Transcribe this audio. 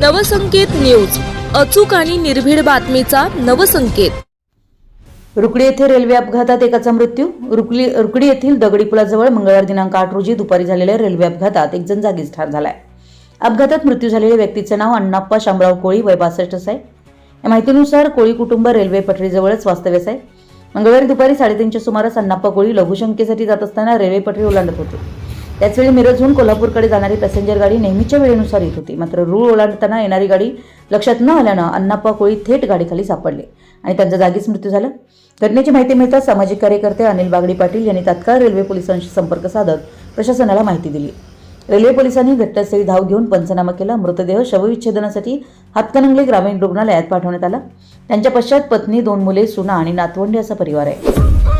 Navsanket news. अचूक आणि निर्भीड बातमीचा नवसंकेत. रुकडी येथे रेल्वे अपघातात एकाचा मृत्यू. रुकली रुकडी येथील दगडी पुलाजवळ मंगळवार दिनांक आठ रोजी दुपारी झालेल्या रेल्वे अपघातात एक जण जागीच ठार झालाय. अपघातात मृत्यू झालेल्या व्यक्तीचे नाव अण्णाप्पा शामराव कोळी वय बासष्ट आहे या माहितीनुसार कोळी कुटुंब रेल्वे पटरीजवळच वास्तव्यास आहे. मंगळवारी दुपारी साडेतीनच्या सुमारास अण्णाप्पा कोळी लघुशंकेसाठी जात असताना रेल्वे पटरी ओलांडत होते. त्याचवेळी मिरजहून कोल्हापूरकडे जाणारी पॅसेंजर गाडी नेहमीच्या वेळेनुसार येत होती. मात्र रूळ ओलांडताना येणारी गाडी लक्षात न आल्यानं अण्णाप्पा कोळी थेट गाडीखाली सापडले आणि त्यांचा जागीच मृत्यू झाला. घटनेची माहिती मिळताच सामाजिक कार्यकर्ते अनिल बागडी पाटील यांनी तात्काळ रेल्वे पोलिसांशी संपर्क साधत प्रशासनाला माहिती दिली. रेल्वे पोलिसांनी घटनास्थळी धाव घेऊन पंचनामा केला. मृतदेह शवविच्छेदनासाठी हातकणंगले ग्रामीण रुग्णालयात पाठवण्यात आला. त्यांच्या पश्चात पत्नी दोन मुले सुना आणि नातवंडे असा परिवार आहे.